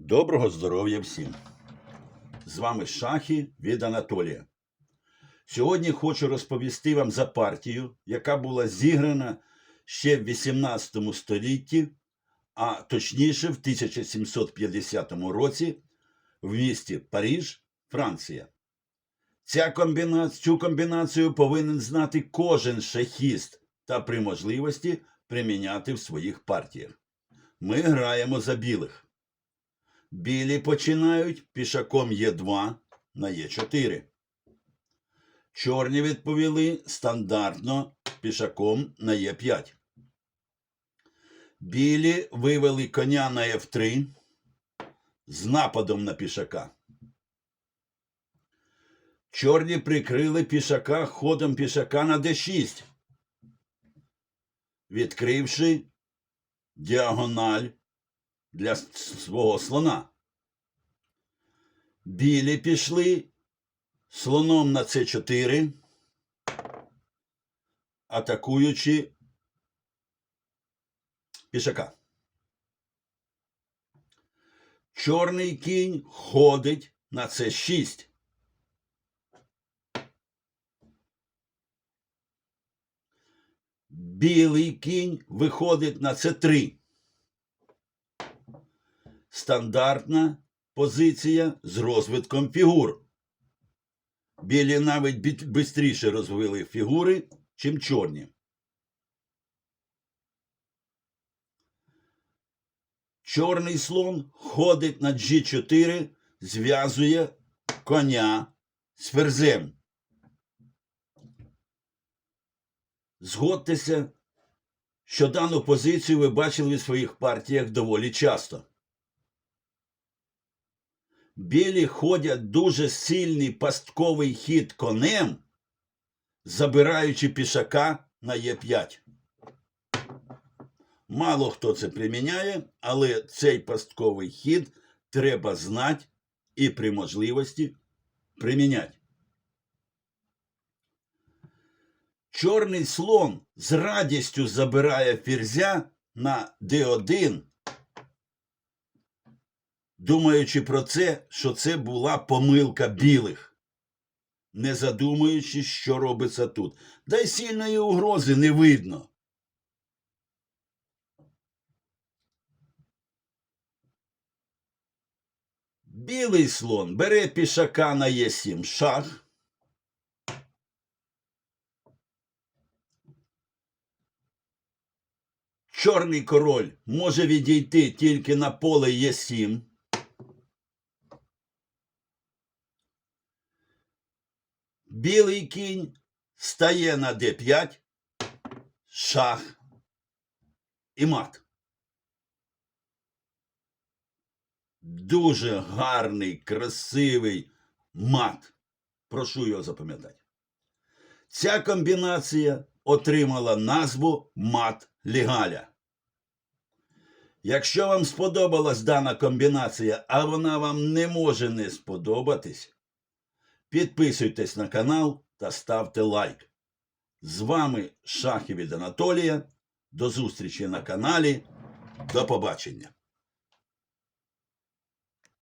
Доброго здоров'я всім! З вами Шахи від Анатолія. Сьогодні хочу розповісти вам за партію, яка була зіграна ще в 18 столітті, а точніше в 1750 році в місті Париж, Франція. Ця комбіна... Цю комбінацію повинен знати кожен шахіст та при можливості приміняти в своїх партіях. Ми граємо за білих. Білі починають пішаком Е2 на Е4. Чорні відповіли стандартно пішаком на Е5. Білі вивели коня на F3 з нападом на пішака. Чорні прикрили пішака ходом пішака на d6, відкривши діагональ для свого слона. Білі пішли слоном на С4, атакуючи пішака. Чорний кінь ходить на С6. Білий кінь виходить на С3 стандартна позиція з розвитком фігур. Білі навіть швидше розвили фігури, чим чорні. Чорний слон ходить на G4, зв'язує коня з ферзем. Згодьтеся, що дану позицію ви бачили в своїх партіях доволі часто. Білі ходять дуже сильний пастковий хід конем, забираючи пішака на Е5. Мало хто це приміняє, але цей пастковий хід треба знати і при можливості приміняти. Чорний слон з радістю забирає ферзя на d1 думаючи про це, що це була помилка білих, не задумуючись, що робиться тут. Да й сильної угрози не видно. Білий слон бере пішака на Е7 шах. Чорний король може відійти тільки на поле Е7. Білий кінь стає на d5, шах і мат. Дуже гарний, красивий мат. Прошу його запам'ятати. Ця комбінація отримала назву мат Лігаля. Якщо вам сподобалась дана комбінація, а вона вам не може не сподобатись, Підписуйтесь на канал та ставте лайк. З вами Шахів від Анатолія. До зустрічі на каналі. До побачення.